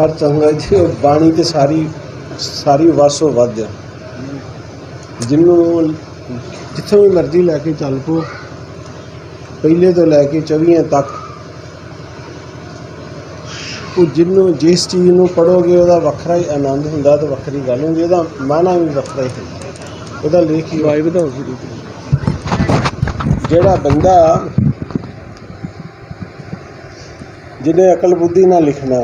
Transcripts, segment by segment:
ਹਰ ਚੰਗਾ ਜੀ ਉਹ ਬਾਣੀ ਤੇ ਸਾਰੀ ਸਾਰੀ ਵਸੋ ਵੱਧ ਆ। ਜਿਹਨੂੰ ਜਿੱਥੋਂ ਵੀ ਮਰਜ਼ੀ ਲੈ ਕੇ ਚੱਲ ਪੋ ਪਹਿਲੇ ਤੋਂ ਲੈ ਕੇ 24 ਤੱਕ। ਉਹ ਜਿਹਨੂੰ ਜਿਸ ਚੀਜ਼ ਨੂੰ ਪੜੋਗੇ ਉਹਦਾ ਵੱਖਰਾ ਹੀ ਆਨੰਦ ਹੁੰਦਾ ਤੇ ਵੱਖਰੀ ਗੱਲ ਹੁੰਦੀ ਉਹਦਾ ਮਾਨਾ ਵੀ ਵੱਖਰਾ ਹੀ ਹੁੰਦਾ। ਉਹਦਾ ਲੇਖ ਹੀ ਵਾਈ ਵਧਾਓ ਜਿਹੜਾ ਬੰਦਾ ਜਿਹਨੇ ਅਕਲ ਬੁੱਧੀ ਨਾਲ ਲਿਖਣਾ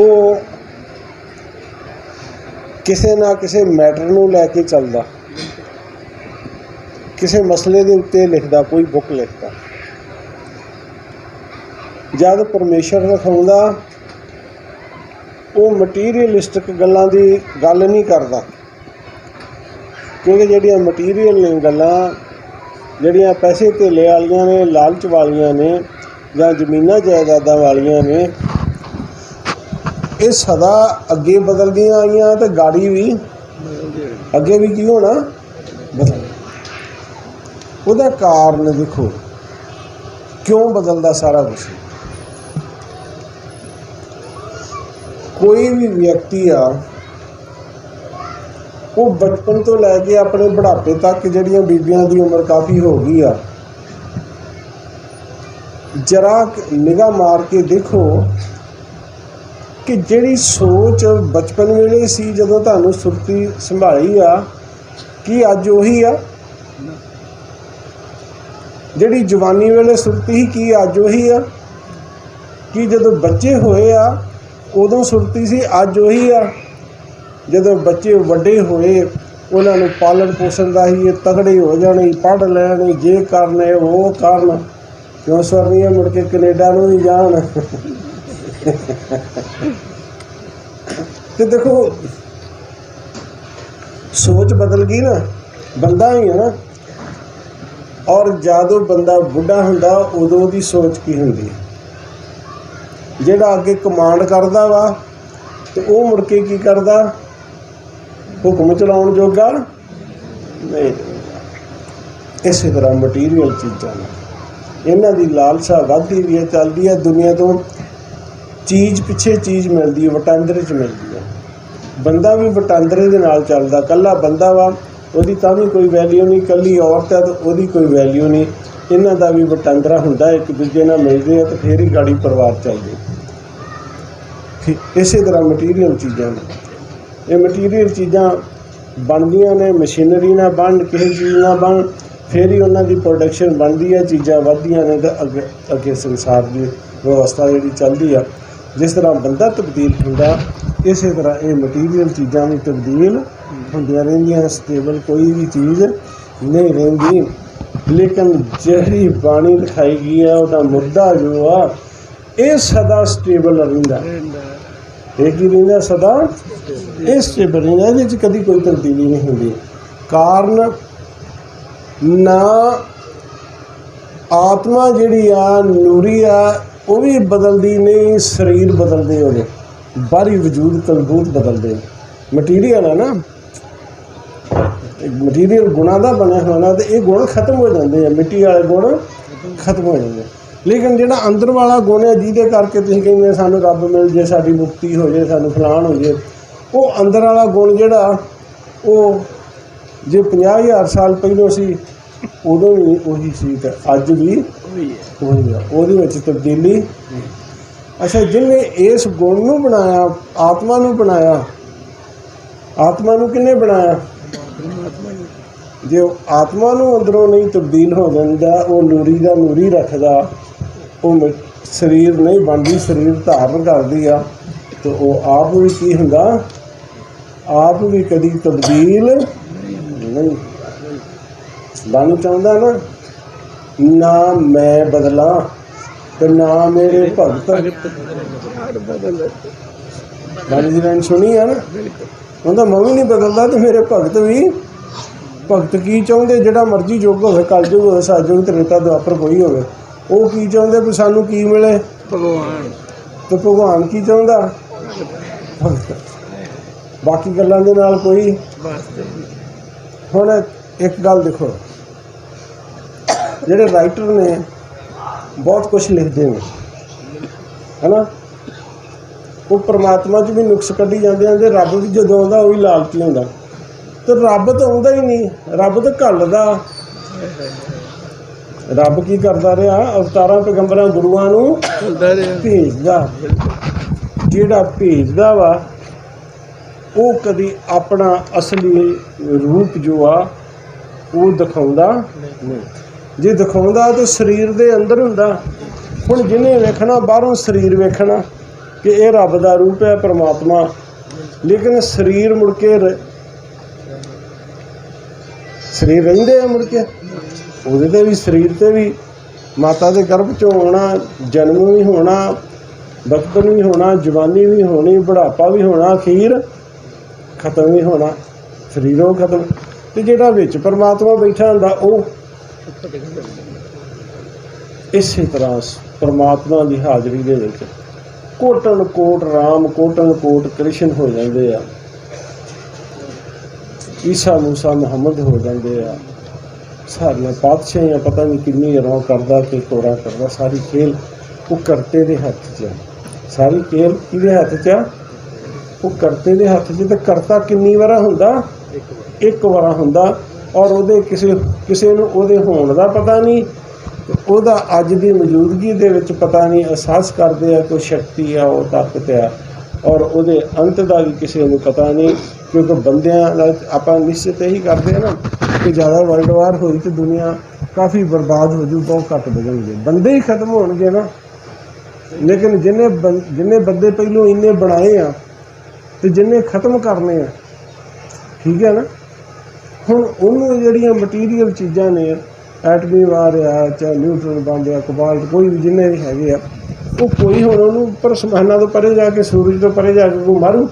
ਉਹ ਕਿਸੇ ਨਾ ਕਿਸੇ ਮੈਟਰ ਨੂੰ ਲੈ ਕੇ ਚੱਲਦਾ। ਕਿਸੇ ਮਸਲੇ ਦੇ ਉੱਤੇ ਲਿਖਦਾ, ਕੋਈ ਬੁੱਕ ਲਿਖਦਾ। ਜਦ ਪਰਮੇਸ਼ਰ ਦਿਖਾਉਂਦਾ ਉਹ ਮਟੀਰੀਅਲਿਸਟਿਕ ਗੱਲਾਂ ਦੀ ਗੱਲ ਨਹੀਂ ਕਰਦਾ। ਕਿਉਂਕਿ ਜਿਹੜੀਆਂ ਮਟੀਰੀਅਲ ਨੇ ਗੱਲਾਂ, ਜਿਹੜੀਆਂ ਪੈਸੇ ਧੇਲੇ ਵਾਲੀਆਂ ਨੇ, ਲਾਲਚ ਵਾਲੀਆਂ ਨੇ ਜਾਂ ਜ਼ਮੀਨਾਂ ਜਾਇਦਾਦਾਂ ਵਾਲੀਆਂ ਨੇ ਇਹ ਸਦਾ ਅੱਗੇ ਬਦਲਦੀਆਂ ਆਈਆਂ ਤੇ ਗਾੜੀ ਵੀ ਅੱਗੇ ਵੀ ਕੀ ਹੋਣਾ? ਬਦਲ ਉਹਦਾ ਕਾਰਨ ਦੇਖੋ। ਕਿਉਂ ਬਦਲਦਾ ਸਾਰਾ ਕੁਝ ਕੋਈ ਵੀ ਵਿਅਕਤੀ ਆ, ਉਹ ਬਚਪਨ ਤੋਂ ਲੈ ਕੇ ਆਪਣੇ ਬੁਢਾਪੇ ਤੱਕ ਜਿਹੜੀਆਂ ਬੀਬੀਆਂ ਦੀ ਉਮਰ ਕਾਫੀ ਹੋ ਗਈ ਆ, ਜਰਾ ਨਿਗਾਹ ਮਾਰ ਕੇ ਦੇਖੋ ਕਿ ਜਿਹੜੀ ਸੋਚ ਬਚਪਨ ਵੇਲੇ ਸੀ ਜਦੋਂ ਤੁਹਾਨੂੰ ਸੁਰਤੀ ਸੰਭਾਲੀ ਆ, ਕੀ ਅੱਜ ਉਹੀ ਆ? ਜਿਹੜੀ ਜਵਾਨੀ ਵੇਲੇ ਸੁਰਤੀ ਸੀ, ਕੀ ਅੱਜ ਉਹੀ ਆ? ਕੀ ਜਦੋਂ ਬੱਚੇ ਹੋਏ ਆ, ਉਦੋਂ ਸੁਰਤੀ ਸੀ, ਅੱਜ ਉਹੀ ਆ? ਜਦੋਂ ਬੱਚੇ ਵੱਡੇ ਹੋਏ, ਉਹਨਾਂ ਨੂੰ ਪਾਲਣ ਪੋਸ਼ਣ ਦਾ ਹੀ ਇਹ ਤਗੜੇ ਹੋ ਜਾਣੇ, ਪੜ੍ਹ ਲੈਣ, ਜੇ ਕਰਨੇ, ਉਹ ਕਰਨ। ਕਿਉਂ ਸਵਰਨੀਏ, ਮੁੜ ਕੇ ਕੈਨੇਡਾ ਨੂੰ ਹੀ ਜਾਣ? ਤੇ ਦੇਖੋ, ਸੋਚ ਬਦਲ ਗਈ ਨਾ, ਬੰਦਾ ਹੀ ਹੈ ਨਾ। ਔਰ ਜਦੋਂ ਬੰਦਾ ਬੁੱਢਾ ਹੁੰਦਾ, ਉਦੋਂ ਦੀ ਸੋਚ ਕੀ ਹੁੰਦੀ ਹੈ? ਜਿਹੜਾ ਅੱਗੇ ਕਮਾਂਡ ਕਰਦਾ ਵਾ, ਤੇ ਉਹ ਮੁੜ ਕੇ ਕੀ ਕਰਦਾ? ਹੁਕਮ ਚਲਾਉਣ ਜੋਗਾ? ਨਹੀਂ। ਇਸੇ ਤਰ੍ਹਾਂ ਮਟੀਰੀਅਲ ਚੀਜ਼ਾਂ ਨੇ। ਇਹਨਾਂ ਦੀ ਲਾਲਸਾ ਵੱਧਦੀ ਵੀ ਹੈ, ਚੱਲਦੀ ਹੈ ਦੁਨੀਆ ਤੋਂ। ਚੀਜ਼ ਪਿੱਛੇ ਚੀਜ਼ ਮਿਲਦੀ ਹੈ, ਵਟਾਂਦਰੇ 'ਚ ਮਿਲਦੀ ਹੈ। ਬੰਦਾ ਵੀ ਵਟਾਂਦਰੇ ਦੇ ਨਾਲ ਚੱਲਦਾ ਕੱਲਾ ਬੰਦਾ ਵਾ, ਉਹਦੀ ਤਾਂ ਵੀ ਕੋਈ ਵੈਲਿਊ ਨਹੀਂ ਕੱਲੀ ਔਰਤ ਹੈ ਤਾਂ ਉਹਦੀ ਕੋਈ ਵੈਲਿਊ ਨਹੀਂ। ਇਹਨਾਂ ਦਾ ਵੀ ਵਟਾਂਦਰਾ ਹੁੰਦਾ ਇੱਕ ਦੂਜੇ ਨਾਲ ਮਿਲਦੇ ਆ ਤੇ ਫੇਰ ਹੀ ਗਾੜੀ ਪਰਿਵਾਰ ਚੱਲਦੇ। ਠੀਕ, ਇਸੇ ਤਰ੍ਹਾਂ ਮਟੀਰੀਅਲ ਚੀਜ਼ਾਂ ਨੇ। ਇਹ ਮਟੀਰੀਅਲ ਚੀਜ਼ਾਂ ਬਣਦੀਆਂ ਨੇ ਮਸ਼ੀਨਰੀ ਨਾਲ ਬਣ, ਕਿਸੇ ਚੀਜ਼ ਨਾਲ ਬਣ, ਫਿਰ ਹੀ ਉਹਨਾਂ ਦੀ ਪ੍ਰੋਡਕਸ਼ਨ ਬਣਦੀ ਹੈ, ਚੀਜ਼ਾਂ ਵੱਧਦੀਆਂ ਨੇ ਤਾਂ ਅੱਗੇ ਅੱਗੇ ਸੰਸਾਰ ਦੀ ਵਿਵਸਥਾ ਜਿਹੜੀ ਚੱਲਦੀ ਆ ਜਿਸ ਤਰ੍ਹਾਂ ਬੰਦਾ ਤਬਦੀਲ ਹੁੰਦਾ, ਇਸੇ ਤਰ੍ਹਾਂ ਇਹ ਮਟੀਰੀਅਲ ਚੀਜ਼ਾਂ ਵੀ ਤਬਦੀਲ ਹੁੰਦੀਆਂ ਰਹਿੰਦੀਆਂ ਸਟੇਬਲ ਕੋਈ ਵੀ ਚੀਜ਼ ਨਹੀਂ ਰਹਿੰਦੀ। ਲੇਕਿਨ ਜਿਹੜੀ ਬਾਣੀ ਲਿਖਾਈ ਗਈ ਹੈ, ਉਹਦਾ ਮੁੱਦਾ ਜੋ ਆ, ਇਹ ਸਦਾ ਸਟੇਬਲ ਰਹਿੰਦਾ। ਇਹ ਕੀ ਰਹਿੰਦਾ ਸਦਾ? ਇਹ ਸਟੇਬਲ ਰਹਿੰਦਾ, ਇਹਦੇ ਵਿੱਚ ਕਦੀ ਕੋਈ ਤਬਦੀਲੀ ਨਹੀਂ ਹੁੰਦੀ। ਕਾਰਨ ਨਾ ਆਤਮਾ ਜਿਹੜੀ ਆ, ਨੂਰੀ ਆ ਉਹ ਵੀ ਬਦਲਦੀ ਨਹੀਂ, ਸਰੀਰ ਬਦਲਦੇ ਉਹਦੇ ਬਾਹਰੀ ਵਜੂਦ ਕਲਬੂਤ ਬਦਲਦੇ। ਮਟੀਰੀਅਲ ਹੈ ਨਾ। ਮਟੀਰੀਅਲ ਗੁਣਾ ਦਾ ਬਣਿਆ ਹੋਇਆ ਨਾ, ਤੇ ਇਹ ਗੁਣ ਖਤਮ ਹੋ ਜਾਂਦੇ ਆ। ਮਿੱਟੀ ਵਾਲੇ ਗੁਣ ਖਤਮ ਹੋ ਜਾਂਦੇ ਲੇਕਿਨ ਜਿਹੜਾ ਅੰਦਰ ਵਾਲਾ ਗੁਣ ਹੈ, ਜਿਹਦੇ ਕਰਕੇ ਤੁਸੀਂ ਕਹਿੰਦੇ ਸਾਨੂੰ ਰੱਬ ਮਿਲ ਜੇ, ਸਾਡੀ ਮੁਕਤੀ ਹੋ ਜੇ, ਸਾਨੂੰ ਫਲਾਣ ਹੋ ਜੇ, ਉਹ ਅੰਦਰ ਵਾਲਾ ਗੁਣ ਜਿਹੜਾ, ਉਹ ਜੇ 50000 ਸਾਲ ਪਹਿਲਾਂ ਸੀ ਉਦੋਂ ਵੀ ਉਹੀ ਸੀ ਤੇ ਅੱਜ ਵੀ ਉਹੀ ਆ। ਉਹਦੇ ਵਿੱਚ ਤਬਦੀਲੀ। ਅੱਛਾ ਜਿਹਨੇ ਇਸ ਗੁਣ ਨੂੰ ਬਣਾਇਆ ਆਤਮਾ ਨੂੰ ਬਣਾਇਆ ਆਤਮਾ ਨੂੰ ਕਿਹਨੇ ਬਣਾਇਆ? ਜੇ ਆਤਮਾ ਨੂੰ ਅੰਦਰੋਂ ਨਹੀਂ ਤਬਦੀਲ ਹੋ ਜਾਂਦਾ ਉਹ ਨੂਰੀ ਦਾ ਨੂਰੀ ਰੱਖਦਾ ਉਹ ਸਰੀਰ ਨਹੀਂ ਬਣਦੀ ਸਰੀਰ ਧਾਰਨ ਕਰਦੀ ਆ ਤੇ ਉਹ ਆਪ ਵੀ ਕੀ ਹੁੰਦਾ? ਆਪ ਵੀ ਕਦੀ ਤਬਦੀਲ ਨਹੀਂ। ਬਾਣੀ ਚਾਹੁੰਦਾ ਨਾ ਨਾ ਮੈਂ ਬਦਲਾਂ ਤੇ ਨਾ ਮੇਰੇ ਭਗਤ। ਬਾਣੀ ਦੀ ਲਾਈਨ ਸੁਣੀ ਆ ਨਾ? ਉਹਦਾ ਮੈਂ ਵੀ ਨਹੀਂ ਬਦਲਦਾ ਤੇ ਮੇਰੇ ਭਗਤ ਵੀ। ਭਗਤ ਕੀ ਚਾਹੁੰਦੇ? ਜਿਹੜਾ ਮਰਜ਼ੀ ਯੁੱਗ ਹੋਵੇ ਕਲਯੁਗ ਹੋਵੇ ਸਤਯੁਗ ਤ੍ਰੇਤਾ ਦੁਆਪਰ ਕੋਈ ਹੋਵੇ ਉਹ ਕੀ ਚਾਹੁੰਦੇ ਵੀ ਸਾਨੂੰ ਕੀ ਮਿਲੇ? ਭਗਵਾਨ। ਤੇ ਭਗਵਾਨ ਕੀ ਚਾਹੁੰਦਾ? ਭਗਤ। ਬਾਕੀ ਗੱਲਾਂ ਦੇ ਨਾਲ ਕੋਈ ਹੁਣ ਇੱਕ ਗੱਲ ਦੇਖੋ। ਜਿਹੜੇ ਰਾਈਟਰ ਨੇ ਬਹੁਤ ਕੁਝ ਲਿਖਦੇ ਨੇ। ਹੈਨਾ? ਉਹ ਪ੍ਰਮਾਤਮਾ 'ਚ ਵੀ ਨੁਕਸ ਕੱਢੀ ਜਾਂਦੇ ਆ ਤੇ ਰੱਬ ਵੀ ਜਦੋਂ ਆਉਂਦਾ ਉਹ ਵੀ ਲਾਲਚੀ ਹੁੰਦਾ ਤੇ ਰੱਬ ਤਾਂ ਆਉਂਦਾ ਹੀ ਨਹੀਂ। ਰੱਬ ਤਾਂ ਘੱਲਦਾ। ਰੱਬ ਕੀ ਕਰਦਾ ਰਿਹਾ? ਅਵਤਾਰਾਂ ਪੈਗੰਬਰਾਂ ਗੁਰੂਆਂ ਨੂੰ ਭੇਜਦਾ। ਜਿਹੜਾ ਭੇਜਦਾ ਵਾ ਉਹ ਕਦੀ ਆਪਣਾ ਅਸਲੀ ਰੂਪ ਜੋ ਆ ਉਹ ਦਿਖਾਉਂਦਾ ਨਹੀਂ। ਜੇ ਦਿਖਾਉਂਦਾ ਤਾਂ ਸਰੀਰ ਦੇ ਅੰਦਰ ਹੁੰਦਾ। ਹੁਣ ਜਿਹਨੇ ਵੇਖਣਾ, ਬਾਹਰੋਂ ਸਰੀਰ ਵੇਖਣਾ ਕਿ ਇਹ ਰੱਬ ਦਾ ਰੂਪ ਹੈ, ਪ੍ਰਮਾਤਮਾ। ਲੇਕਿਨ ਸਰੀਰ ਮੁੜ ਕੇ ਸਰੀਰ ਰਹਿੰਦੇ ਆ ਮੁੜ ਕੇ। ਉਹਦੇ ਤੇ ਵੀ, ਸਰੀਰ ਤੇ ਵੀ। ਮਾਤਾ ਦੇ ਗਰਭ ਚੋਂ ਆਉਣਾ, ਜਨਮ ਵੀ ਹੋਣਾ, ਬਚਪਨ ਵੀ ਹੋਣਾ, ਜਵਾਨੀ ਵੀ ਹੋਣੀ, ਬੁਢਾਪਾ ਵੀ ਹੋਣਾ, ਅਖੀਰ ਖਤਮ ਵੀ ਹੋਣਾ। ਸਰੀਰੋਂ ਖਤਮ। ਤੇ ਜਿਹੜਾ ਵਿੱਚ ਪਰਮਾਤਮਾ ਬੈਠਾ ਹੁੰਦਾ, ਉਹ ਇਸੇ ਤਰ੍ਹਾਂ ਪਰਮਾਤਮਾ ਦੀ ਹਾਜ਼ਰੀ ਦੇ ਵਿੱਚ ਕੋਟਨ ਕੋਟ ਰਾਮ ਕੋਟਨ ਕੋਟ ਕ੍ਰਿਸ਼ਨ ਹੋ ਜਾਂਦੇ ਆ। ਈਸਾ ਮੂਸਾ ਮੁਹੰਮਦ ਹੋ ਜਾਂਦੇ ਆ। ਸਾਰੀਆਂ ਪਾਤਸ਼ਾਹੀਆਂ ਪਤਾ ਨਹੀਂ ਕਿੰਨੀ ਰੌ ਕਰਦਾ ਕਿ ਕੋਰਾ ਕਰਦਾ, ਸਾਰੀ ਖੇਲ ਉਹ ਕਰਤੇ ਦੇ ਹੱਥ 'ਚ ਆ। ਸਾਰੀ ਖੇਲ ਕਿਹਦੇ ਹੱਥ 'ਚ ਆ? ਉਹ ਕਰਤੇ ਦੇ ਹੱਥ 'ਚ ਤੇ ਕਰਤਾ ਕਿੰਨੀ ਵਾਰਾ ਹੁੰਦਾ? ਇੱਕ ਵਾਰਾ ਹੁੰਦਾ ਔਰ ਉਹਦੇ ਕਿਸੇ ਕਿਸੇ ਨੂੰ ਉਹਦੇ ਹੋਣ ਦਾ ਪਤਾ ਨਹੀਂ ਉਹਦਾ ਅੱਜ ਦੀ ਮੌਜੂਦਗੀ ਦੇ ਵਿੱਚ ਪਤਾ ਨਹੀਂ, ਅਹਿਸਾਸ ਕਰਦੇ ਆ ਕੋਈ ਸ਼ਕਤੀ ਆ, ਉਹ ਤਾਕਤ ਆ। ਔਰ ਉਹਦੇ ਅੰਤ ਦਾ ਵੀ ਕਿਸੇ ਨੂੰ ਪਤਾ ਨਹੀਂ, ਕਿਉਂਕਿ ਬੰਦਿਆਂ ਦਾ ਆਪਾਂ ਨਿਸ਼ਚਿਤ ਇਹੀ ਕਰਦੇ ਆ ਨਾ, ਕਿ ਜ਼ਿਆਦਾ ਵਰਲਡ ਵਾਰ ਹੋਈ ਤੇ ਦੁਨੀਆ ਕਾਫੀ ਬਰਬਾਦ ਹੋ ਜੂ, ਬਹੁਤ ਘੱਟ ਬਚਣਗੇ ਬੰਦੇ ਹੀ ਖਤਮ ਹੋਣਗੇ ਨਾ। ਲੇਕਿਨ ਜਿੰਨੇ ਬੰ- ਜਿੰਨੇ ਬੰਦੇ ਪਹਿਲੋਂ ਇੰਨੇ ਬਣਾਏ ਆ, ਤੇ ਜਿੰਨੇ ਖਤਮ ਕਰਨੇ ਆ, ਠੀਕ ਹੈ ਨਾ? ਹੁਣ ਉਹਨੂੰ ਜਿਹੜੀਆਂ ਮਟੀਰੀਅਲ ਚੀਜ਼ਾਂ ਨੇ, ਐਟਮੀ ਵਾਰ ਆ, ਚਾਹੇ ਨਿਊਟਰਨ ਬੰਬ ਆ ਕੋਬਾਲਟ, ਕੋਈ ਵੀ ਜਿੰਨੇ ਵੀ ਹੈਗੇ ਆ, ਉਹ ਕੋਈ ਹੁਣ ਉਹਨੂੰ ਉੱਪਰ ਸਮਾਨਾਂ ਤੋਂ ਪਰੇ ਜਾ ਕੇ, ਸੂਰਜ ਤੋਂ ਪਰੇ ਜਾ ਕੇ ਕੋਈ ਮਾਰੂ,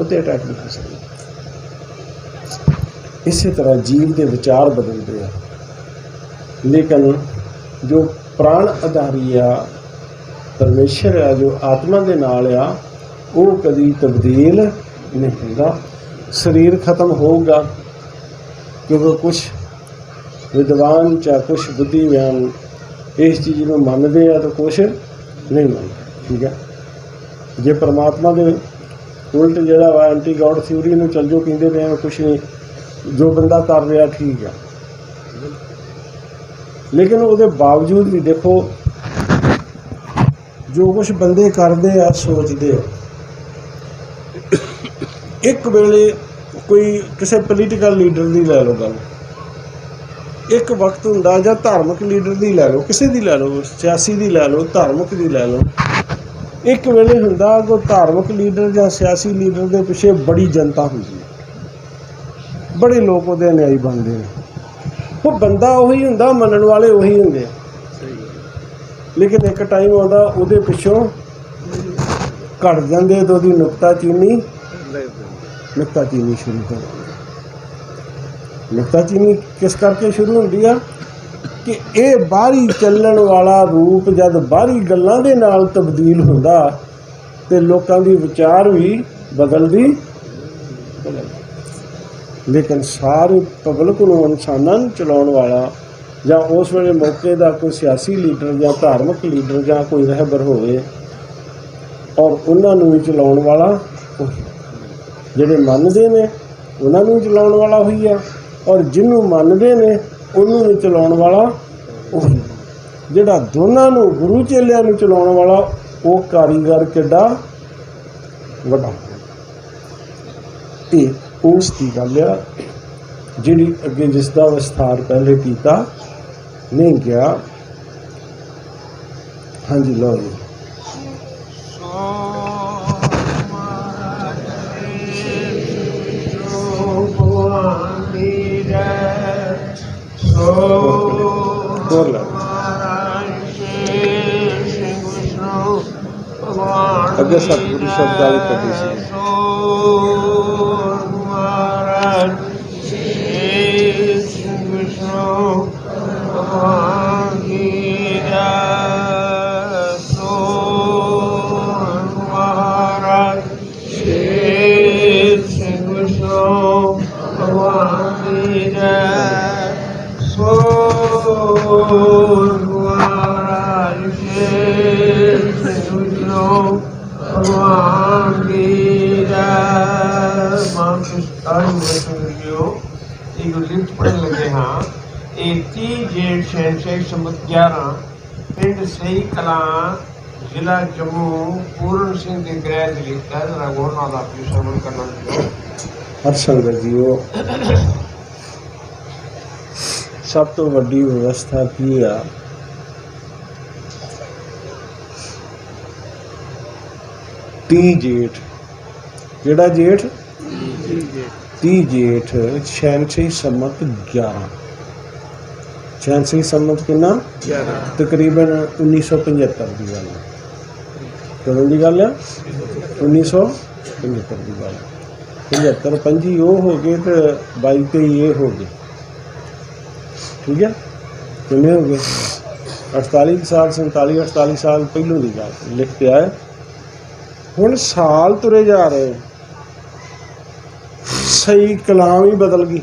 ਉੱਤੇ ਅਟੈਕ ਨਹੀਂ ਕਰ ਸਕਦਾ। ਇਸੇ ਤਰ੍ਹਾਂ ਜੀਵ ਦੇ ਵਿਚਾਰ ਬਦਲਦੇ ਆ। ਲੇਕਿਨ ਜੋ ਪ੍ਰਾਣ ਆਧਾਰੀ ਆ, ਪਰਮੇਸ਼ਰ ਆ, ਜੋ ਆਤਮਾ ਦੇ ਨਾਲ ਆ, ਉਹ ਕਦੀ ਤਬਦੀਲ ਨਹੀਂ ਹੁੰਦਾ। ਸਰੀਰ ਖਤਮ ਹੋਊਗਾ ਕਿਉਂਕਿ ਕੁਝ ਵਿਦਵਾਨ ਜਾਂ ਕੁਝ ਬੁੱਧੀਵਾਨ ਇਸ ਚੀਜ਼ ਨੂੰ ਮੰਨਦੇ ਆ ਤਾਂ ਕੁਝ ਨਹੀਂ ਮੰਨਦੇ, ਠੀਕ ਹੈ? ਜੇ ਪਰਮਾਤਮਾ ਦੇ ਉਲਟ ਜਿਹੜਾ ਵਾ ਐਂਟੀ ਗੋਡ ਥਿਊਰੀ ਨੂੰ ਚੱਲ ਜੋ ਕਹਿੰਦੇ ਨੇ ਐਵੇਂ ਕੁਝ ਨਹੀਂ, ਜੋ ਬੰਦਾ ਕਰ ਰਿਹਾ ਠੀਕ ਆ। ਲੇਕਿਨ ਉਹਦੇ ਬਾਵਜੂਦ ਵੀ ਦੇਖੋ, ਜੋ ਕੁਝ ਬੰਦੇ ਕਰਦੇ ਆ, ਸੋਚਦੇ ਆ ਇੱਕ ਵੇਲੇ ਕੋਈ ਕਿਸੇ ਪੋਲੀਟੀਕਲ ਲੀਡਰ ਦੀ ਲੈ ਲਓ ਗੱਲ। ਇੱਕ ਵਕਤ ਹੁੰਦਾ ਜਾਂ ਧਾਰਮਿਕ ਲੀਡਰ ਦੀ ਲੈ ਲਓ, ਕਿਸੇ ਦੀ ਲੈ ਲਓ, ਸਿਆਸੀ ਦੀ ਲੈ ਲਓ, ਧਾਰਮਿਕ ਦੀ ਲੈ ਲਓ। ਇੱਕ ਵੇਲੇ ਹੁੰਦਾ ਕੋ ਧਾਰਮਿਕ ਲੀਡਰ ਜਾਂ ਸਿਆਸੀ ਲੀਡਰ ਦੇ ਪਿੱਛੇ ਬੜੀ ਜਨਤਾ ਹੁੰਦੀ ਹੈ। ਬੜੇ ਲੋਕ ਉਹਦੇ ਅਨਿਆਈ ਬਣਦੇ ਨੇ। ਉਹ ਬੰਦਾ ਉਹੀ ਹੁੰਦਾ, ਮੰਨਣ ਵਾਲੇ ਉਹੀ ਹੁੰਦੇ ਲੇਕਿਨ ਇੱਕ ਟਾਈਮ ਆਉਂਦਾ, ਉਹਦੇ ਪਿੱਛੋਂ ਘਟ ਜਾਂਦੇ, ਤੇ ਉਹਦੀ ਨੁਕਤਾ ਚੀਨੀ ਨੁਕਤਾਚੀਨੀ ਸ਼ੁਰੂ ਹੋ ਜਾਂਦੀ ਨੁਕਤਾ ਕਿਸ ਕਰਕੇ ਸ਼ੁਰੂ ਹੁੰਦੀ ਆ? ਕਿ ਇਹ ਬਾਹਰੀ ਚੱਲਣ ਵਾਲਾ ਰੂਪ ਜਦ ਬਾਹਰੀ ਗੱਲਾਂ ਦੇ ਨਾਲ ਤਬਦੀਲ ਹੁੰਦਾ ਤੇ ਲੋਕਾਂ ਦੀ ਵਿਚਾਰ ਵੀ ਬਦਲਦੀ। ਲੇਕਿਨ ਸਾਰੇ ਪਬਲਿਕ ਨੂੰ ਇਨਸਾਨਾਂ ਨੂੰ ਚਲਾਉਣ ਵਾਲਾ ਜਾਂ ਉਸ ਵੇਲੇ ਮੌਕੇ ਦਾ ਕੋਈ ਸਿਆਸੀ ਲੀਡਰ ਜਾਂ ਧਾਰਮਿਕ ਲੀਡਰ ਜਾਂ ਕੋਈ ਰਹਿਬਰ ਹੋਵੇ ਔਰ ਉਹਨਾਂ ਨੂੰ ਵੀ ਚਲਾਉਣ ਵਾਲਾ ਉਹੀ। ਜਿਹੜੇ ਮੰਨਦੇ ਨੇ, ਉਹਨਾਂ ਨੂੰ ਚਲਾਉਣ ਵਾਲਾ ਉਹੀ ਆ। ਔਰ ਜਿਹਨੂੰ ਮੰਨਦੇ ਨੇ, ਉਹਨੂੰ ਵੀ ਚਲਾਉਣ ਵਾਲਾ ਉਹੀ ਜਿਹੜਾ ਦੋਨਾਂ ਨੂੰ, ਗੁਰੂ ਚੇਲਿਆਂ ਨੂੰ ਚਲਾਉਣ ਵਾਲਾ, ਉਹ ਕਾਰੀਗਰ ਕਿੱਡਾ ਵੱਡਾ ਇਹ ਉਸ ਦੀ ਗੱਲ ਆ, ਜਿਹੜੀ ਅੱਗੇ ਜਿਸ ਦਾ ਵਿਸਥਾਰ ਪਹਿਲੇ ਕੀਤਾ, ਨਹੀਂ ਗਿਆ। ਹਾਂਜੀ, ਲਓ ਜੀ। ਹੋਰ ਅੱਗੇ ਸਤਿਗੁਰੂ ਸ਼ਬਦ ਵਾਲੀ ਪੱਟੀ ਸੀ ਭਗਵਾਨ ਦੀ ਜੈ ਸੋ ਇਹ ਗੁਰਲਿਖਤ ਪੜ੍ਹਨ ਲੱਗੇ ਹਾਂ 31 ਜੇਠ ਸ਼ਹਿਨਸ਼ਾਹ ਸੰਮਤ 11 ਪਿੰਡ ਸਹੀ ਕਲਾਂ ਜ਼ਿਲ੍ਹਾ ਜੰਮੂ ਪੂਰਨ ਸਿੰਘ ਦੇ ਗ੍ਰਹਿ ਦੇ ਲਿਖਤਾ ਹੈ ਜਰਾ ਗੌਰ ਨਾਲ ਆਪਣੀ ਸ਼ਰਮਨ ਕਰਨਾ ਚਾਹੀਦਾ ਹਰ ਸੰਗਤ ਜੀਓ ਸਭ ਤੋਂ ਵੱਡੀ ਵਿਵਸਥਾ ਕੀ ਆ? ਤੀ ਜੇਠ। ਜਿਹੜਾ ਜੇਠ? ਤੀ ਜੇਠ। ਛਿਆਨਵੇਂ ਸੰਮਤ 11 ਛਿਆਨਵੇਂ ਸੰਮਤ ਕਿੰਨਾ? 11 ਤਕਰੀਬਨ 1975 ਦੀ ਗੱਲ ਹੈ ਕਦੋਂ ਦੀ ਗੱਲ ਹੈ 1975 ਦੀ ਗੱਲ 75 ਪੰਜੀ ਉਹ ਹੋ ਗਏ ਤੇ 22 ਤੇ ਇਹ ਹੋ ਗਏ। ਠੀਕ ਹੈ? ਕਿੰਨੇ ਹੋ ਗਏ? 48 ਸਾਲ 47 48 ਸਾਲ ਪਹਿਲੋਂ ਦੀ ਗੱਲ, ਲਿਖ ਕੇ ਆਇਆ। ਹੁਣ ਸਾਲ ਤੁਰੇ ਜਾ ਰਹੇ। ਸਹੀ ਕਲਾਮ ਹੀ ਬਦਲ ਗਈ।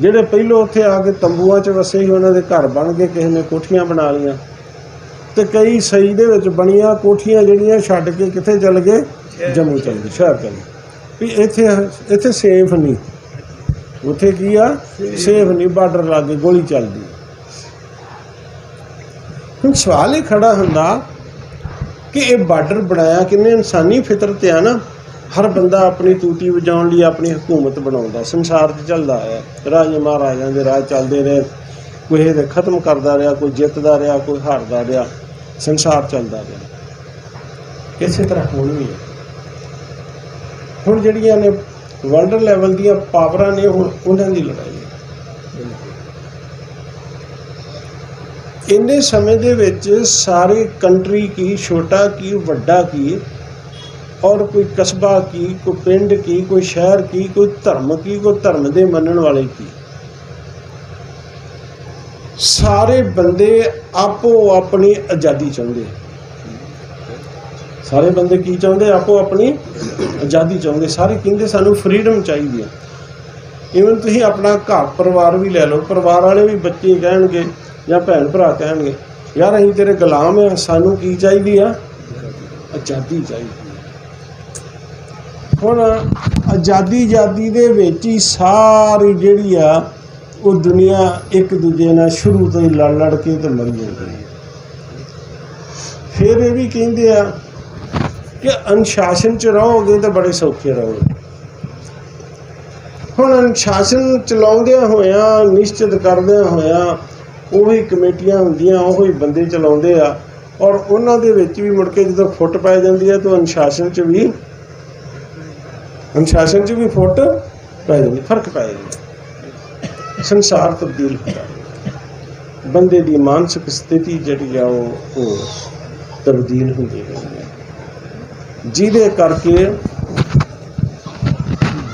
ਜਿਹੜੇ ਪਹਿਲੋਂ ਉੱਥੇ ਆ ਕੇ ਤੰਬੂਆਂ 'ਚ ਵਸੇ ਸੀ, ਉਹਨਾਂ ਦੇ ਘਰ ਬਣ ਗਏ, ਕਿਸੇ ਨੇ ਕੋਠੀਆਂ ਬਣਾ ਲਈਆਂ। ਤੇ ਕਈ ਸਹੀ ਦੇ ਵਿੱਚ ਬਣੀਆਂ ਕੋਠੀਆਂ ਜਿਹੜੀਆਂ ਛੱਡ ਕੇ ਕਿੱਥੇ ਚੱਲ ਗਏ? ਜੰਮੂ ਚੱਲ ਗਏ, ਸ਼ਹਿਰ ਚੱਲ ਗਏ। ਵੀ ਇੱਥੇ ਇੱਥੇ ਸੇਫ ਨਹੀਂ। ਉੱਥੇ ਕੀ ਆ? ਸੇਫ ਨਹੀਂ, ਬਾਰਡਰ ਲਾਗੇ ਗੋਲੀ ਚੱਲਦੀ। ਹੁਣ ਸਵਾਲ ਇਹ ਖੜਾ ਹੁੰਦਾ ਕਿ ਇਹ ਬਾਰਡਰ ਬਣਾਇਆ ਕਿੰਨੇ ਇਨਸਾਨੀ ਫਿਤਰਤ ਆ ਨਾ? ਹਰ ਬੰਦਾ ਆਪਣੀ ਤੂਤੀ ਵਜਾਉਣ ਲਈ ਆਪਣੀ ਹਕੂਮਤ ਬਣਾਉਂਦਾ। ਸੰਸਾਰ 'ਚ ਚੱਲਦਾ ਹੈ ਰਾਜੇ ਮਹਾਰਾਜਾਂ ਦੇ ਰਾਜ ਚੱਲਦੇ ਰਹੇ। ਕੋਈ ਇਹਦੇ ਖਤਮ ਕਰਦਾ ਰਿਹਾ, ਕੋਈ ਜਿੱਤਦਾ ਰਿਹਾ, ਕੋਈ ਹਾਰਦਾ ਰਿਹਾ। ਸੰਸਾਰ ਚੱਲਦਾ ਰਿਹਾ। ਇਸੇ ਤਰ੍ਹਾਂ ਹੁਣ ਵੀ ਹੈ ਹੁਣ ਜਿਹੜੀਆਂ ਨੇ ਵਰਲਡ ਲੈਵਲ ਦੀਆਂ ਪਾਵਰਾਂ ਨੇ ਹੁਣ ਉਹਨਾਂ ਦੀ ਲੜਾਈ ਹੈ। ਇੰਨੇ ਸਮੇਂ ਦੇ ਵਿੱਚ ਸਾਰੇ ਕੰਟਰੀ ਕੀ, ਛੋਟਾ ਕੀ, ਵੱਡਾ ਕੀ, ਔਰ ਕੋਈ ਕਸਬਾ ਕੀ, ਕੋਈ ਪਿੰਡ ਕੀ, ਕੋਈ ਸ਼ਹਿਰ ਕੀ, ਕੋਈ ਧਰਮ ਕੀ, ਕੋਈ ਧਰਮ ਦੇ ਮੰਨਣ ਵਾਲੇ ਕੀ। ਸਾਰੇ ਬੰਦੇ ਆਪੋ ਆਪਣੀ ਆਜ਼ਾਦੀ ਚਾਹੁੰਦੇ ਸਾਰੇ ਬੰਦੇ ਕੀ ਚਾਹੁੰਦੇ? ਆਪੋ ਆਪਣੀ ਆਜ਼ਾਦੀ ਚਾਹੁੰਦੇ। ਸਾਰੇ ਕਹਿੰਦੇ ਸਾਨੂੰ ਫਰੀडम ਚਾਹੀਦੀ ਹੈ। ਇਵਨ ਤੁਸੀਂ ਆਪਣਾ ਘਰ, ਪਰਿਵਾਰ ਵੀ ਲੈ ਲਓ। ਪਰਿਵਾਰ ਵਾਲੇ ਵੀ ਬੱਚੇ ਕਹਿਣਗੇ ਜਾਂ ਭੈਣ ਭਰਾ ਕਹਿਣਗੇ, ਯਾਰ, ਅਸੀਂ ਤੇਰੇ ਗੁਲਾਮ ਆ ਸਾਨੂੰ ਕੀ ਚਾਹੀਦੀ ਆ? ਆਜ਼ਾਦੀ ਚਾਹੀਦੀ ਆ। ਹੁਣ ਆਜ਼ਾਦੀ ਆਜ਼ਾਦੀ ਦੇ ਵਿੱਚ ਹੀ ਸਾਰੀ ਜਿਹੜੀ ਆ, ਉਹ ਦੁਨੀਆ ਇੱਕ ਦੂਜੇ ਨਾਲ ਸ਼ੁਰੂ ਤੋਂ ਹੀ ਲੜ ਲੜ ਕੇ ਤੇ ਮਰੀ ਜਾਂਦੀ ਹੈ। ਫਿਰ ਇਹ ਵੀ ਕਹਿੰਦੇ ਆ ਕਿ ਅਨੁਸ਼ਾਸਨ ਚ ਰਹੋਗੇ ਤਾਂ ਬੜੇ ਸੌਖੇ ਰਹੋਗੇ। ਹੁਣ ਅਨੁਸ਼ਾਸਨ ਚਲਾਉਂਦਿਆਂ ਹੋਇਆਂ, ਨਿਸ਼ਚਿਤ ਕਰਦਿਆਂ ਹੋਇਆਂ, ਉਹੀ ਕਮੇਟੀਆਂ ਹੁੰਦੀਆਂ, ਉਹੀ ਬੰਦੇ ਚਲਾਉਂਦੇ ਆ, ਔਰ ਉਹਨਾਂ ਦੇ ਵਿੱਚ ਵੀ ਮੁੜ ਕੇ ਜਦੋਂ ਫੁੱਟ ਪੈ ਜਾਂਦੀ ਹੈ ਤਾਂ ਅਨੁਸ਼ਾਸਨ ਚ ਵੀ, ਅਨੁਸ਼ਾਸਨ ਚ ਵੀ ਫੁੱਟ ਪੈ ਜਾਂਦੀ, ਫ਼ਰਕ ਪੈ ਜਾਂਦਾ। ਸੰਸਾਰ ਤਬਦੀਲ ਹੁੰਦਾ। ਬੰਦੇ ਦੀ ਮਾਨਸਿਕ ਸਥਿਤੀ ਜਿਹੜੀ ਆ, ਉਹ ਉਹ ਤਬਦੀਲ ਹੁੰਦੀ ਰਹਿੰਦੀ ਹੈ। ਜਿਹਦੇ ਕਰਕੇ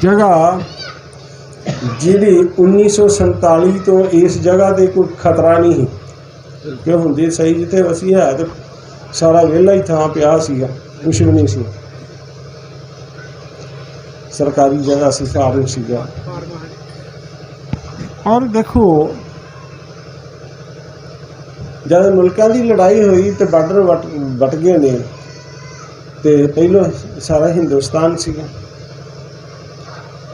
ਜਗ੍ਹਾ ਜਿਹੜੀ 1947 ਤੋਂ ਇਸ ਜਗ੍ਹਾ ਤੇ ਕੋਈ ਖਤਰਾ ਨਹੀਂ ਕਿ ਹੁੰਦੀ ਸਹੀ ਜਿੱਥੇ ਵਸੀ ਹੈ ਤੇ ਸਾਰਾ ਵਿਹਲਾ ਹੀ ਥਾਂ ਪਿਆ ਸੀਗਾ, ਕੁਛ ਵੀ ਨਹੀਂ ਸੀ। ਸਰਕਾਰੀ ਜਗ੍ਹਾ ਸੀ ਫਾਰਮ ਸੀਗਾ। ਔਰ ਦੇਖੋ, ਜਦ ਮੁਲਕਾਂ ਦੀ ਲੜਾਈ ਹੋਈ ਤੇ ਬਾਰਡਰ ਵਟ ਵਟ ਗਏ ਨੇ ਤੇ ਪਹਿਲਾਂ ਸਾਰਾ ਹਿੰਦੁਸਤਾਨ ਸੀਗਾ।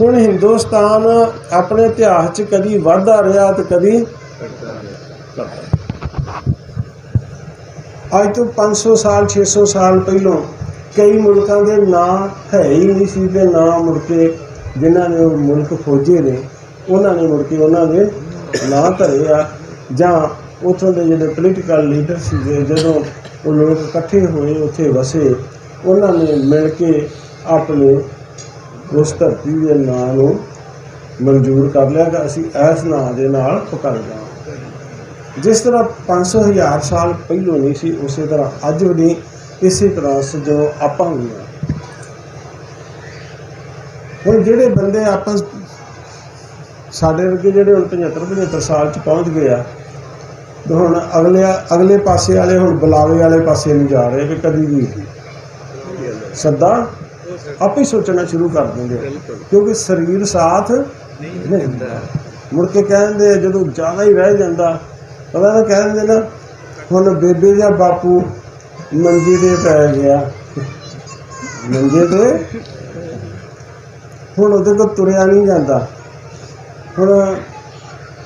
ਹੁਣ ਹਿੰਦੁਸਤਾਨ ਆਪਣੇ ਇਤਿਹਾਸ 'ਚ ਕਦੀ ਵਧਦਾ ਰਿਹਾ ਤੇ ਕਦੀ ਅੱਜ ਤੋਂ 500 ਸਾਲ 600 ਸਾਲ ਪਹਿਲਾਂ ਕਈ ਮੁਲਕਾਂ ਦੇ ਨਾਂ ਹੈ ਹੀ ਨਹੀਂ ਸੀ ਤੇ ਨਾਂ ਮੁੜ ਕੇ ਜਿਨ੍ਹਾਂ ਨੇ ਉਹ ਮੁਲਕ ਖੋਜੇ ਨੇ, ਉਹਨਾਂ ਨੇ ਮੁੜ ਕੇ ਉਹਨਾਂ ਦੇ ਨਾਂ ਧਰੇ ਆ। ਜਾਂ ਉੱਥੋਂ ਦੇ ਜਿਹੜੇ ਪੋਲੀਟੀਕਲ ਲੀਡਰ ਸੀਗੇ, ਜਦੋਂ ਉਹ ਲੋਕ ਇਕੱਠੇ ਹੋਏ, ਉੱਥੇ ਵਸੇ ਉਹਨਾਂ ਨੇ ਮਿਲ ਕੇ ਆਪਣੇ ਉਸ ਧਰਤੀ ਦੇ ਨਾਂ ਨੂੰ ਮਨਜ਼ੂਰ ਕਰ ਲਿਆ ਕਿ ਅਸੀਂ ਇਸ ਨਾਂ ਦੇ ਨਾਲ ਪੁਕਾਰ ਜਾਵਾਂਗੇ। ਜਿਸ ਤਰ੍ਹਾਂ 500 ਹਜ਼ਾਰ ਸਾਲ ਪਹਿਲੋਂ ਨਹੀਂ ਸੀ, ਉਸੇ ਤਰ੍ਹਾਂ ਅੱਜ ਵੀ ਨਹੀਂ, ਇਸੇ ਤਰ੍ਹਾਂ ਜਦੋਂ ਆਪਾਂ ਵੀ ਹਾਂ। ਹੁਣ ਜਿਹੜੇ ਬੰਦੇ ਆਪਾਂ ਸਾਡੇ ਵਰਗੇ ਜਿਹੜੇ ਹੁਣ 75 75 ਸਾਲ ਚ ਪਹੁੰਚ ਗਏ ਆ, ਤੇ ਹੁਣ ਅਗਲੇ ਅਗਲੇ ਪਾਸੇ ਵਾਲੇ, ਹੁਣ ਬੁਲਾਵੇ ਵਾਲੇ ਪਾਸੇ ਨੂੰ ਜਾ ਰਹੇ ਕਿ ਕਦੀ ਵੀ ਸੱਦਾ ਆਪੇ ਹੀ ਸੋਚਣਾ ਸ਼ੁਰੂ ਕਰ ਦਿੰਦੇ। ਕਿਉਂਕਿ ਸਰੀਰ ਸਾਥ ਨਹੀਂ ਦਿੰਦਾ। ਮੁੜ ਕੇ ਕਹਿੰਦੇ ਜਦੋਂ ਜ਼ਿਆਦਾ ਹੀ ਰਹਿ ਜਾਂਦਾ ਪਤਾ ਨਾ ਕਹਿੰਦੇ ਨਾ ਹੁਣ ਬੇਬੇ ਜਾਂ ਬਾਪੂ ਮੰਜੀ ਤੇ ਪੈ ਗਿਆ। ਮੰਜੇ ਤੇ? ਹੁਣ ਉਹਦੇ ਕੋਲ ਤੁਰਿਆ ਨਹੀਂ ਜਾਂਦਾ। ਹੁਣ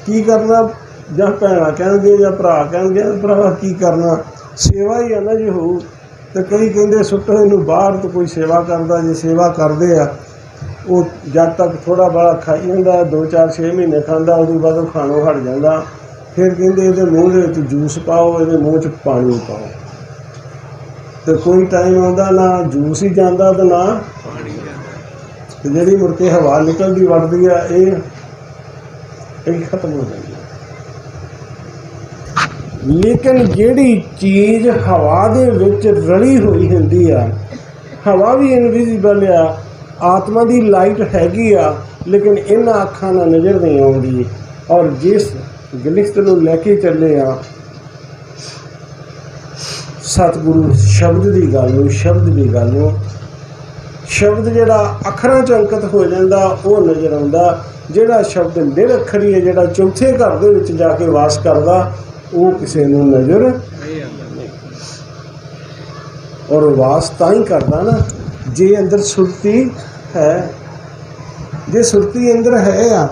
ਕੀ ਕਰਨਾ? ਜਾਂ ਭੈਣਾਂ ਕਹਿਣਗੇ ਜਾਂ ਭਰਾ ਕਹਿਣਗੇ ਭਰਾ ਕੀ ਕਰਨਾ? ਸੇਵਾ ਹੀ ਆ ਨਾ ਜੇ ਹੋਊ। ਤੇ ਕਈ ਕਹਿੰਦੇ ਸੁੱਟੋ ਇਹਨੂੰ ਬਾਹਰ ਤੋਂ ਕੋਈ ਸੇਵਾ ਕਰਦਾ ਜੇ ਸੇਵਾ ਕਰਦੇ ਆ ਉਹ ਜਦ ਤੱਕ ਥੋੜਾ ਬੜਾ ਖਾਈ ਜਾਂਦਾ 2-4 6 ਮਹੀਨੇ ਖਾਂਦਾ ਉਦੋਂ ਬਾਅਦ ਉਹ ਖਾਣੋਂ ਹਟ ਜਾਂਦਾ। ਫਿਰ ਕਹਿੰਦੇ ਇਹਦੇ ਮੂੰਹ ਦੇ ਵਿੱਚ ਜੂਸ ਪਾਓ ਇਹਦੇ ਮੂੰਹ 'ਚ ਪਾਣੀ ਪਾਓ। ਤੇ ਕੋਈ ਟਾਈਮ ਆਉਂਦਾ ਨਾ ਜੂਸ ਹੀ ਜਾਂਦਾ ਤੇ ਨਾ ਤੇ ਜਿਹੜੀ ਮੁੜ ਕੇ ਹਵਾ ਨਿਕਲਦੀ ਵੜਦੀ ਆ ਇਹ ਇਹ ਖਤਮ ਹੋ ਜਾਂਦੀ ਲੇਕਿਨ ਜਿਹੜੀ ਚੀਜ਼ ਹਵਾ ਦੇ ਵਿੱਚ ਰਲੀ ਹੋਈ ਹੁੰਦੀ ਆ, ਹਵਾ ਵੀ ਇਨਵਿਜ਼ੀਬਲ ਆ, ਆਤਮਾ ਦੀ ਲਾਈਟ ਹੈਗੀ ਆ, ਲੇਕਿਨ ਇਹਨਾਂ ਅੱਖਾਂ ਨਾਲ ਨਜ਼ਰ ਨਹੀਂ ਆਉਂਦੀ। ਔਰ ਜਿਸ ਗਲਿਖਤ ਨੂੰ ਲੈ ਕੇ ਚੱਲੇ ਆ, ਸਤਿਗੁਰੂ ਸ਼ਬਦ ਦੀ ਗੱਲ ਨੂੰ, ਸ਼ਬਦ ਦੀ ਗੱਲ ਨੂੰ, ਸ਼ਬਦ ਜਿਹੜਾ ਅੱਖਰਾਂ ਚ ਅੰਕਿਤ ਹੋ ਜਾਂਦਾ, ਉਹ ਨਜ਼ਰ ਆਉਂਦਾ। ਜਿਹੜਾ ਸ਼ਬਦ ਨਿਰੱਖਰੀ ਹੈ, ਜਿਹੜਾ ਚੌਥੇ ਘਰ ਦੇ ਵਿੱਚ ਜਾ ਕੇ ਵਾਸ ਕਰਦਾ ਉਹ ਕਿਸੇ ਨੂੰ ਨਜ਼ਰ ਔਰ ਵਾਸ ਤਾਂ ਹੀ ਕਰਦਾ ਨਾ, ਜੇ ਅੰਦਰ ਸੁਰਤੀ ਹੈ, ਜੇ ਸੁਰਤੀ ਅੰਦਰ ਹੈ ਆ,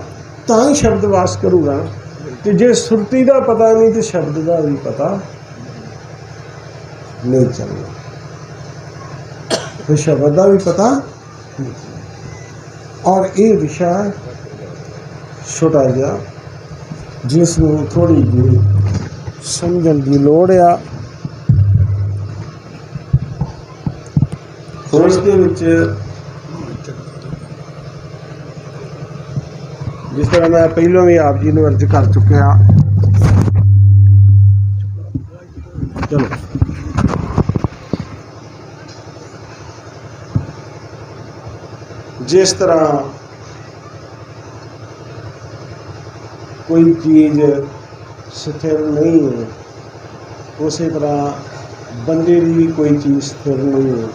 ਤਾਂ ਹੀ ਸ਼ਬਦ ਵਾਸ ਕਰੂਗਾ। ਤੇ ਜੇ ਸੁਰਤੀ ਦਾ ਪਤਾ ਨਹੀਂ, ਤੇ ਸ਼ਬਦ ਦਾ ਵੀ ਪਤਾ ਨਹੀਂ ਚੱਲਣਾ ਤੇ ਸ਼ਬਦ ਦਾ ਵੀ ਪਤਾ ਔਰ ਇਹ ਵਿਸ਼ਾ ਛੋਟਾ ਜਿਹਾ, ਜਿਸ ਨੂੰ ਥੋੜੀ ਜਿਹੀ ਸਮਝਣ ਦੀ ਲੋੜ ਆ। ਉਸ ਦੇ ਵਿੱਚ ਜਿਸ ਤਰ੍ਹਾਂ ਮੈਂ ਪਹਿਲਾਂ ਵੀ ਆਪ ਜੀ ਨੂੰ ਅਰਜ਼ ਕਰ ਚੁੱਕਿਆ। ਚਲੋ। ਜਿਸ ਤਰ੍ਹਾਂ ਕੋਈ ਚੀਜ਼ ਸਥਿਰ ਨਹੀਂ ਹੈ। ਉਸੇ ਤਰ੍ਹਾਂ ਬੰਦੇ ਦੀ ਵੀ ਕੋਈ ਚੀਜ਼ ਸਥਿਰ ਨਹੀਂ ਹੈ।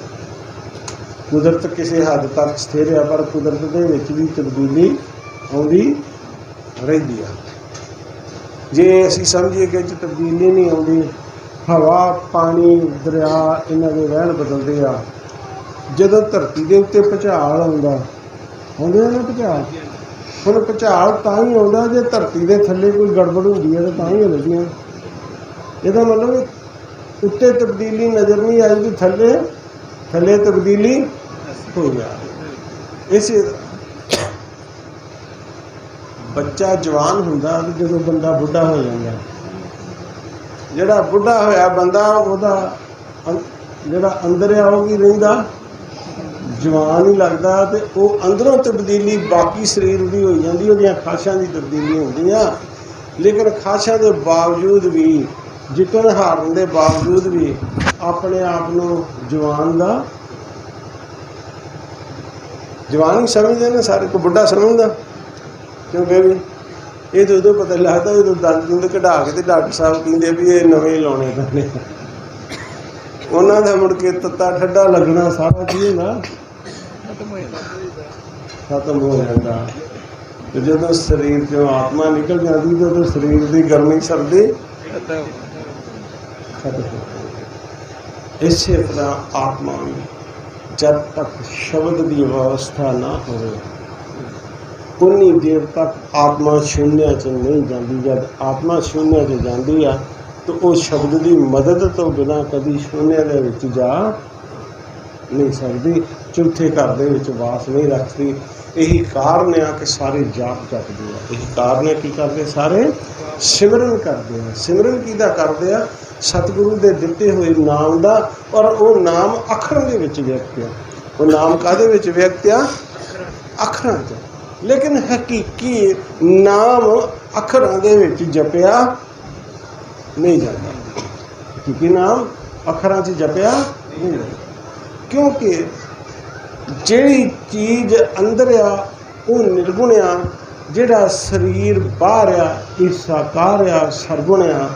ਕੁਦਰਤ ਕਿਸੇ ਹੱਦ ਤੱਕ ਸਥਿਰ ਹੈ, ਪਰ ਕੁਦਰਤ ਦੇ ਵਿੱਚ ਵੀ ਤਬਦੀਲੀ ਆਉਂਦੀ ਰਹਿੰਦੀ ਆ। ਜੇ ਅਸੀਂ ਸਮਝੀਏ ਕਿ ਇਹ 'ਚ ਤਬਦੀਲੀ ਨਹੀਂ ਆਉਂਦੀ, ਹਵਾ, ਪਾਣੀ, ਦਰਿਆ ਇਹਨਾਂ ਦੇ ਵਹਿਣ ਬਦਲਦੇ ਆ। ਜਦੋਂ ਧਰਤੀ ਦੇ ਉੱਤੇ ਭੁਚਾਲ ਆਉਂਦਾ, ਆਉਂਦੇ ਆ ਭੁਚਾਲ? ਹੁਣ ਭੁਚਾਲ ਤਾਂ ਹੀ ਆਉਂਦਾ, ਜੇ ਧਰਤੀ ਦੇ ਥੱਲੇ ਕੋਈ ਗੜਬੜ ਹੁੰਦੀ ਹੈ ਤਾਂ ਤਾਂ ਹੀ ਹੁੰਦੀਆਂ। ਇਹਦਾ ਮਤਲਬ ਉੱਤੇ ਤਬਦੀਲੀ ਨਜ਼ਰ ਨਹੀਂ ਆਈ ਕਿ ਥੱਲੇ ਥੱਲੇ ਤਬਦੀਲੀ ਹੋ ਗਿਆ। ਇਸ ਬੱਚਾ ਜਵਾਨ ਹੁੰਦਾ ਤੇ ਜਦੋਂ ਬੰਦਾ ਬੁੱਢਾ ਹੋ ਜਾਂਦਾ, ਜਿਹੜਾ ਬੁੱਢਾ ਹੋਇਆ ਬੰਦਾ, ਉਹਦਾ ਜਿਹੜਾ ਅੰਦਰ ਆ ਉਹ ਵੀ ਰਹਿੰਦਾ। ਜਵਾਨ ਹੀ ਲੱਗਦਾ ਤੇ ਉਹ ਅੰਦਰੋਂ ਤਬਦੀਲੀ ਬਾਕੀ ਸਰੀਰ ਦੀ ਹੋਈ ਜਾਂਦੀ, ਉਹਦੀਆਂ ਖਾਸ਼ਾਂ ਦੀ ਤਬਦੀਲੀ ਹੁੰਦੀ ਆ ਲੇਕਿਨ ਖਾਸ਼ਾਂ ਦੇ ਬਾਵਜੂਦ ਵੀ, ਜਿੱਤਣ ਹਾਰਨ ਦੇ ਬਾਵਜੂਦ ਵੀ ਆਪਣੇ ਆਪ ਨੂੰ ਜਵਾਨ ਦਾ ਜਵਾਨ ਹੀ ਸਮਝਦੇ ਨੇ ਸਾਰੇ ਕੋ ਬੁੱਢਾ ਸਮਝਦਾ। ਕਿਉਂਕਿ ਵੀ ਇਹ ਤਾਂ ਉਦੋਂ ਪਤਾ ਲੱਗਦਾ ਜਦੋਂ ਦੰਦ ਦੁੰਦ ਕਢਾ ਕੇ ਤੇ ਡਾਕਟਰ ਸਾਹਿਬ ਕਹਿੰਦੇ ਵੀ ਇਹ ਨਵੇਂ ਲਾਉਣੇ ਪੈਣੇ। ਉਹਨਾਂ ਦਾ ਮੁੜ ਕੇ ਤੱਤਾ ਠੱਡਾ ਲੱਗਣਾ ਸਾਰਾ ਕੀ ਨਾ ਖਤਮ ਹੋ ਜਾਂਦਾ। ਤੇ ਜਦੋਂ ਸਰੀਰ ਚੋਂ ਆਤਮਾ ਨਿਕਲ ਜਾਂਦੀ ਤੇ ਉਦੋਂ ਸਰੀਰ ਦੀ ਗਰਮੀ ਸਰਦੀ ਖਤਮ ਹੋ ਜਾਂਦੀ। ਇਸੇ ਤਰ੍ਹਾਂ ਆਤਮਾ ਵੀ ਜਦ ਤੱਕ ਸ਼ਬਦ ਦੀ ਅਵਸਥਾ ਨਾ ਹੋਵੇ ਉਨੀ ਦੇਰ ਤੱਕ ਆਤਮਾ ਸ਼ੂਨਿਆ ਚ ਨਹੀਂ ਜਾਂਦੀ। ਜਦ ਆਤਮਾ ਸ਼ੂਨਿਆ ਚ ਜਾਂਦੀ ਆ ਤਾਂ ਉਹ ਸ਼ਬਦ ਦੀ ਮਦਦ ਤੋਂ ਬਿਨਾ ਕਦੀ ਸ਼ੂਨਿਆ ਦੇ ਵਿੱਚ ਜਾ ਨਹੀਂ ਸਕਦੀ। ਚੌਥੇ ਘਰ ਦੇ ਵਿੱਚ ਵਾਸ ਨਹੀਂ ਰੱਖਦੀ। ਇਹੀ ਕਾਰਨ ਆ ਕਿ ਸਾਰੇ ਜਾਪ ਜਪਦੇ ਆ। ਇਹੀ ਕਾਰਨ ਹੈ ਕੀ ਕਰਦੇ ਸਾਰੇ ਸਿਮਰਨ ਕਰਦੇ ਆ। ਸਿਮਰਨ ਕਿਹਦਾ ਕਰਦੇ ਆ? ਸਤਿਗੁਰੂ ਦੇ ਦਿੱਤੇ ਹੋਏ ਨਾਮ ਦਾ ਔਰ ਉਹ ਨਾਮ ਅੱਖਰਾਂ ਦੇ ਵਿੱਚ ਵਿਅਕਤ ਆ। ਉਹ ਨਾਮ ਕਾਦੇ ਵਿੱਚ ਵਿਅਕਤ ਆ? ਅੱਖਰਾਂ 'ਚ। ਲੇਕਿਨ ਹਕੀਕੀ ਨਾਮ ਅੱਖਰਾਂ ਦੇ ਵਿੱਚ ਜਪਿਆ ਨਹੀਂ ਜਾਂਦਾ। ਹਕੀਕੀ ਨਾਮ ਅੱਖਰਾਂ 'ਚ ਜਪਿਆ ਨਹੀਂ ਜਾਂਦਾ। ਕਿਉਂਕਿ ਜਿਹੜੀ ਚੀਜ਼ ਅੰਦਰ ਆ, ਉਹ ਨਿਰਗੁਣ ਆ, ਜਿਹੜਾ ਸਰੀਰ ਬਾਹਰ ਆ ਇਹ ਸਾਕਾਰ ਆ, ਸਰਗੁਣ ਆ,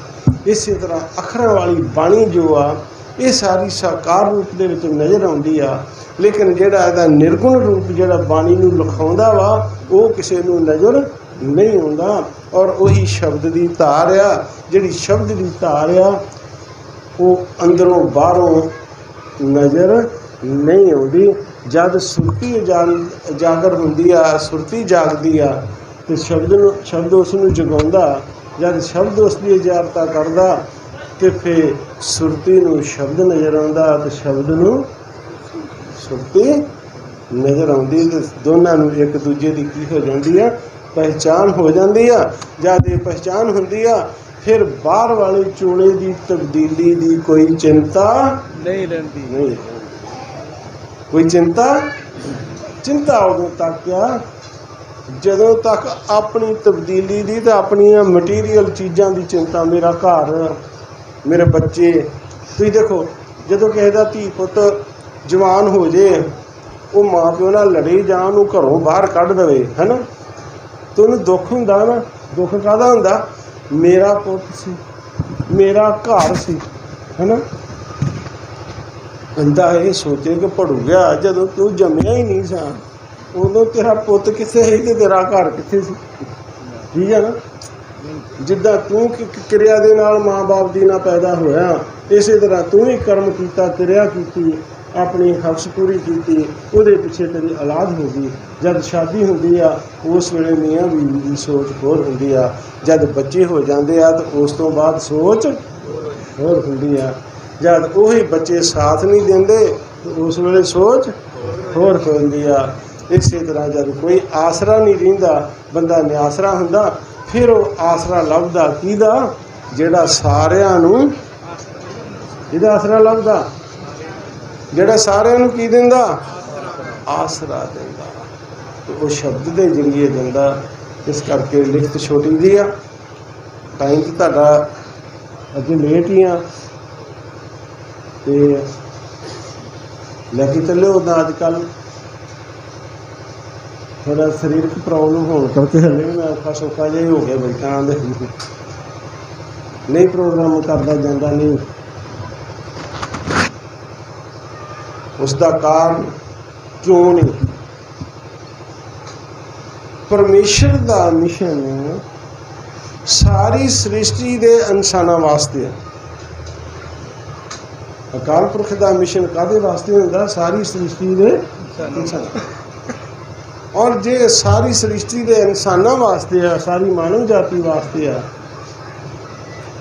ਇਸੇ ਤਰ੍ਹਾਂ ਅੱਖਰਾਂ ਵਾਲੀ ਬਾਣੀ ਜੋ ਆ, ਇਹ ਸਾਰੀ ਸਾਕਾਰ ਰੂਪ ਦੇ ਵਿੱਚ ਨਜ਼ਰ ਆਉਂਦੀ ਆ। ਲੇਕਿਨ ਜਿਹੜਾ ਇਹਦਾ ਨਿਰਗੁਣ ਰੂਪ ਜਿਹੜਾ ਬਾਣੀ ਨੂੰ ਲਿਖਾਉਂਦਾ ਵਾ, ਉਹ ਕਿਸੇ ਨੂੰ ਨਜ਼ਰ ਨਹੀਂ ਆਉਂਦਾ। ਔਰ ਉਹੀ ਸ਼ਬਦ ਦੀ ਧਾਰ ਆ, ਜਿਹੜੀ ਸ਼ਬਦ ਦੀ ਧਾਰ ਆ, ਉਹ ਅੰਦਰੋਂ ਬਾਹਰੋਂ ਨਜ਼ਰ ਨਹੀਂ ਆਉਂਦੀ। ਜਦ ਸੁਰਤੀ ਉਜਾਗਰ ਹੁੰਦੀ ਆ ਸੁਰਤੀ ਜਾਗਦੀ ਆ ਤੇ ਸ਼ਬਦ ਨੂੰ ਸ਼ਬਦ ਉਸ ਨੂੰ ਜਗਾਉਂਦਾ ਜਦ ਸ਼ਬਦ ਉਸ ਦੀ ਇਜਾਰਤਾ ਕਰਦਾ ਤੇ ਫਿਰ ਸੁਰਤੀ ਨੂੰ ਸ਼ਬਦ ਨਜ਼ਰ ਆਉਂਦਾ ਤੇ ਸ਼ਬਦ ਨੂੰ ਸੁਰਤੀ ਨਜ਼ਰ ਆਉਂਦੀ ਤੇ ਦੋਨਾਂ ਨੂੰ ਇੱਕ ਦੂਜੇ ਦੀ ਕੀ ਹੋ ਜਾਂਦੀ ਆ? ਪਹਿਚਾਨ ਹੋ ਜਾਂਦੀ ਆ। ਜਦ ਇਹ ਪਹਿਚਾਨ ਹੁੰਦੀ ਆ ਫਿਰ ਬਾਹਰ ਵਾਲੇ ਚੋਲੇ ਦੀ ਤਬਦੀਲੀ ਦੀ ਕੋਈ ਚਿੰਤਾ ਨਹੀਂ ਰਹਿੰਦੀ। ਨਹੀਂ। ਕੋਈ ਚਿੰਤਾ? ਚਿੰਤਾ ਉਦੋਂ ਤੱਕ ਆ, ਜਦੋਂ ਤੱਕ ਆਪਣੀ ਤਬਦੀਲੀ ਦੀ ਤੇ ਆਪਣੀਆਂ ਮਟੀਰੀਅਲ ਚੀਜ਼ਾਂ ਦੀ ਚਿੰਤਾ ਮੇਰਾ ਘਰ, ਮੇਰੇ ਬੱਚੇ, ਤੁਸੀਂ ਦੇਖੋ, ਜਦੋਂ ਕਿਸੇ ਦਾ ਧੀ ਪੁੱਤ ਜਵਾਨ ਹੋ ਜੇ, ਉਹ ਮਾਂ ਪਿਓ ਨਾਲ ਲੜੇ ਜਾਂ ਉਹਨੂੰ ਘਰੋਂ ਬਾਹਰ ਕੱਢ ਦੇਵੇ, ਹੈਨਾ? ਤੇ ਉਹਨੂੰ ਦੁੱਖ ਹੁੰਦਾ ਨਾ, ਦੁੱਖ ਕਾਹਦਾ ਹੁੰਦਾ? ਮੇਰਾ ਪੁੱਤ ਸੀ, ਮੇਰਾ ਘਰ ਸੀ, ਹੈਨਾ? ਬੰਦਾ ਇਹ ਸੋਚੇ ਕਿ ਭੜੂ ਗਿਆ, ਜਦੋਂ ਤੂੰ ਜੰਮਿਆ ਹੀ ਨਹੀਂ ਸਾਂ। ਉਦੋਂ ਤੇਰਾ ਪੁੱਤ ਕਿੱਥੇ ਸੀ ਤੇ ਤੇਰਾ ਘਰ ਕਿੱਥੇ ਸੀ? ਠੀਕ ਹੈ ਨਾ? ਜਿੱਦਾਂ ਤੂੰ ਕਿ- ਕਿਰਿਆ ਦੇ ਨਾਲ ਮਾਂ-ਬਾਪ ਦੀ ਨਾ ਪੈਦਾ ਹੋਇਆ, ਇਸੇ ਤਰ੍ਹਾਂ ਤੂੰ ਹੀ ਕਰਮ ਕੀਤਾ, ਕਿਰਿਆ ਕੀਤੀ, ਆਪਣੀ ਹਵਸ ਪੂਰੀ ਕੀਤੀ, ਉਹਦੇ ਪਿੱਛੇ ਤੇਰੀ ਔਲਾਦ ਹੋ ਗਈ। ਜਦ ਸ਼ਾਦੀ ਹੁੰਦੀ ਆ, ਉਸ ਵੇਲੇ ਮੀਆਂ ਬੀਵੀ ਦੀ ਸੋਚ ਹੋਰ ਹੁੰਦੀ ਆ। ਜਦ ਬੱਚੇ ਹੋ ਜਾਂਦੇ ਆ, ਤਾਂ ਉਸ ਤੋਂ ਬਾਅਦ ਸੋਚ ਹੋਰ ਹੁੰਦੀ ਆ। ਜਦ ਉਹੀ ਬੱਚੇ ਸਾਥ ਨਹੀਂ ਦਿੰਦੇ ਉਸ ਵੇਲੇ ਸੋਚ ਹੋਰ ਹੁੰਦੀ ਆ। ਇਸੇ ਤਰ੍ਹਾਂ ਜਦ ਕੋਈ ਆਸਰਾ ਨਹੀਂ ਰਹਿੰਦਾ ਬੰਦਾ ਨਿਆਸਰਾ ਹੁੰਦਾ, ਫਿਰ ਉਹ ਆਸਰਾ ਲੱਭਦਾ ਕਿਹਦਾ? ਜਿਹੜਾ ਸਾਰਿਆਂ ਨੂੰ ਇਹਦਾ ਆਸਰਾ ਲੱਭਦਾ? ਜਿਹੜਾ ਸਾਰਿਆਂ ਨੂੰ ਕੀ ਦਿੰਦਾ? ਆਸਰਾ ਦਿੰਦਾ। ਉਹ ਸ਼ਬਦ ਦੇ ਜਰੀਏ ਦਿੰਦਾ। ਇਸ ਕਰਕੇ ਲਿਖਤ ਛੋਟੀ ਜੀ ਆ। ਟਾਈਮ ਤੇ ਤੁਹਾਡਾ ਅੱਜ ਲੇਟ ਹੀ ਆ। ਤੇ ਲੈ ਕੇ ਚੱਲਿਓ ਉਦਾਂ ਅੱਜ ਕੱਲ ਥੋੜਾ ਸਰੀਰਕ ਪ੍ਰੋਬਲਮ ਹੋਣ ਕਰਕੇ ਹਲੇ ਵੀ ਮੈਂ ਔਖਾ ਸੌਖਾ ਜਿਹਾ ਹੋ ਗਿਆ ਬੈਠਾ ਆਂਦੇ ਨਹੀਂ ਪ੍ਰੋਗਰਾਮ ਕਰਦਾ ਜਾਂਦਾ ਨਹੀਂ। ਉਸ ਦਾ ਕਾਰਨ ਕਿਉਂ ਨਹੀਂ? ਪਰਮੇਸ਼ਰ ਦਾ ਮਿਸ਼ਨ ਸਾਰੀ ਸ੍ਰਿਸ਼ਟੀ ਦੇ ਇਨਸਾਨਾਂ ਵਾਸਤੇ ਹੈ। ਅਕਾਲ ਪੁਰਖ ਦਾ ਮਿਸ਼ਨ ਕਾਦੇ ਵਾਸਤੇ ਹੁੰਦਾ? ਸਾਰੀ ਸ੍ਰਿਸ਼ਟੀ ਦੇ ਇਨਸਾਨ। ਔਰ ਜੇ ਸਾਰੀ ਸ੍ਰਿਸ਼ਟੀ ਦੇ ਇਨਸਾਨਾਂ ਵਾਸਤੇ ਆ, ਸਾਰੀ ਮਾਨਵ ਜਾਤੀ ਵਾਸਤੇ ਆ,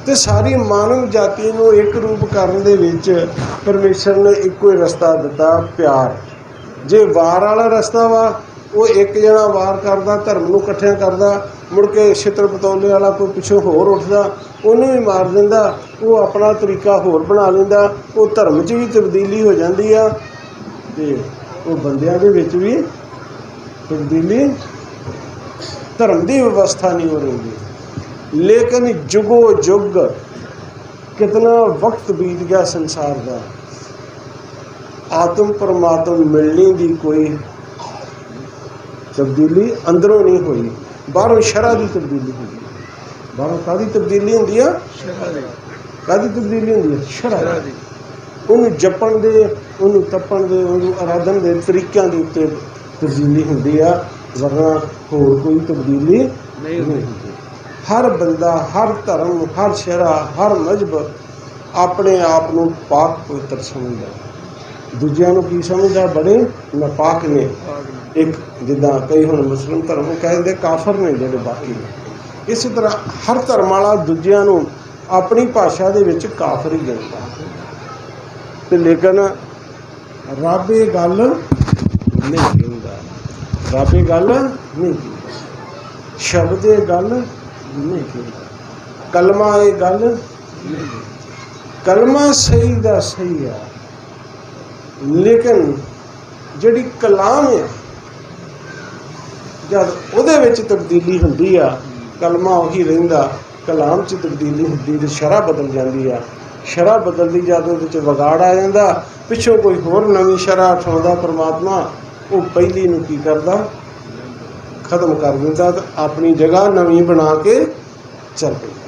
ਤੇ ਸਾਰੀ ਮਾਨਵ ਜਾਤੀ ਨੂੰ ਇੱਕ ਰੂਪ ਕਰਨ ਦੇ ਵਿੱਚ ਪਰਮੇਸ਼ਰ ਨੇ ਇੱਕੋ ਹੀ ਰਸਤਾ ਦਿੱਤਾ, ਪਿਆਰ। ਜੇ ਵਾਰ ਵਾਲਾ ਰਸਤਾ ਵਾ ਉਹ ਇੱਕ ਜਣਾ ਵਾਰ ਕਰਦਾ, ਧਰਮ ਨੂੰ ਇਕੱਠਿਆਂ ਕਰਦਾ, ਮੁੜ ਕੇ ਛਿੱਤਰ ਪਤੌਲੇ ਵਾਲਾ ਕੋਈ ਪਿੱਛੋਂ ਹੋਰ ਉੱਠਦਾ, ਉਹਨੂੰ ਵੀ ਮਾਰ ਦਿੰਦਾ, ਉਹ ਆਪਣਾ ਤਰੀਕਾ ਹੋਰ ਬਣਾ ਲੈਂਦਾ, ਉਹ ਧਰਮ 'ਚ ਵੀ ਤਬਦੀਲੀ ਹੋ ਜਾਂਦੀ ਆ ਤੇ ਉਹ ਬੰਦਿਆਂ ਦੇ ਵਿੱਚ ਵੀ ਤਬਦੀਲੀ, ਧਰਮ ਦੀ ਵਿਵਸਥਾ ਨਹੀਂ ਹੋ ਰਹੀ। ਲੇਕਿਨ ਜੁਗੋ ਜੁਗ ਕਿਤਨਾ ਵਕਤ ਬੀਤ ਗਿਆ ਸੰਸਾਰ ਦਾ। ਆਤਮ ਪਰਮਾਤਮ ਮਿਲਣੀ ਦੀ ਕੋਈ ਤਬਦੀਲੀ ਅੰਦਰੋਂ ਨਹੀਂ ਹੋਈ ਬਾਹਰੋਂ ਸ਼ਰਾ ਦੀ ਤਬਦੀਲੀ ਹੋਈ। ਬਾਹਰੋਂ ਕਾਦੀ ਤਬਦੀਲੀ ਹੁੰਦੀ ਆ? ਕਾਦੀ ਤਬਦੀਲੀ ਹੁੰਦੀ ਆ? ਸ਼ਰਾ ਦੀ। ਉਹਨੂੰ ਜਪਣ ਦੇ ਉਹਨੂੰ ਤਪਣ ਦੇ ਉਹਨੂੰ ਆਰਾਧਨ ਦੇ ਤਰੀਕਿਆਂ ਦੇ ਉੱਤੇ ਤਬਦੀਲੀ ਹੁੰਦੀ ਆ ਵਰਨਾ ਹੋਰ ਕੋਈ ਤਬਦੀਲੀ ਨਹੀਂ ਹੁੰਦੀ। ਹਰ ਬੰਦਾ ਹਰ ਧਰਮ ਹਰ ਸ਼ਰਾ ਹਰ ਮਜਬ ਆਪਣੇ ਆਪ ਨੂੰ ਪਾਕ ਪਵਿੱਤਰ ਸਮਝਦਾ। ਦੂਜਿਆਂ ਨੂੰ ਕੀ ਸਮਝਦਾ? ਬੜੇ ਨਾਪਾਕ ਨੇ। ਇੱਕ ਜਿੱਦਾਂ ਕਈ ਹੁਣ ਮੁਸਲਿਮ ਧਰਮ ਨੂੰ ਕਹਿੰਦੇ ਕਾਫਰ ਨੇ ਜਿਹੜੇ ਬਾਕੀ ਨੇ। ਇਸੇ ਤਰ੍ਹਾਂ ਹਰ ਧਰਮ ਵਾਲਾ ਦੂਜਿਆਂ ਨੂੰ ਆਪਣੀ ਭਾਸ਼ਾ ਦੇ ਵਿੱਚ ਕਾਫਰ ਹੀ ਗਿਣਦਾ। ਤੇ ਲੇਕਿਨ ਰੱਬ ਇਹ ਗੱਲ ਨਹੀਂ ਕਹਿੰਦਾ ਰੱਬ ਇਹ ਗੱਲ ਨਹੀਂ ਕਹਿੰਦਾ ਸ਼ਬਦ ਇਹ ਗੱਲ ਨਹੀਂ ਕਹਿੰਦਾ ਕਲਮਾ ਇਹ ਗੱਲ ਕਲਮਾ ਸਹੀ ਦਾ ਸਹੀ ਆ। ਲੇਕਿਨ ਜਿਹੜੀ ਕਲਾਮ ਹੈ ਜਦ ਉਹਦੇ ਵਿੱਚ ਤਬਦੀਲੀ ਹੁੰਦੀ ਆ, ਕਲਮਾ ਉਹੀ ਰਹਿੰਦਾ, ਕਲਾਮ 'ਚ ਤਬਦੀਲੀ ਹੁੰਦੀ ਤੇ ਸ਼ਰਾ ਬਦਲ ਜਾਂਦੀ ਆ। ਸ਼ਰਾ ਬਦਲਦੀ ਜਦ ਉਹਦੇ 'ਚ ਵਿਗਾੜ ਆ ਜਾਂਦਾ, ਪਿੱਛੋਂ ਕੋਈ ਹੋਰ ਨਵੀਂ ਸ਼ਰਾ ਉਠਾਉਂਦਾ, ਪ੍ਰਮਾਤਮਾ ਉਹ ਪਹਿਲੀ ਨੂੰ ਕੀ ਕਰਦਾ? ਖਤਮ ਕਰ ਦਿੰਦਾ ਤੇ ਆਪਣੀ ਜਗ੍ਹਾ ਨਵੀਂ ਬਣਾ ਕੇ ਚੱਲ ਪੈਂਦਾ।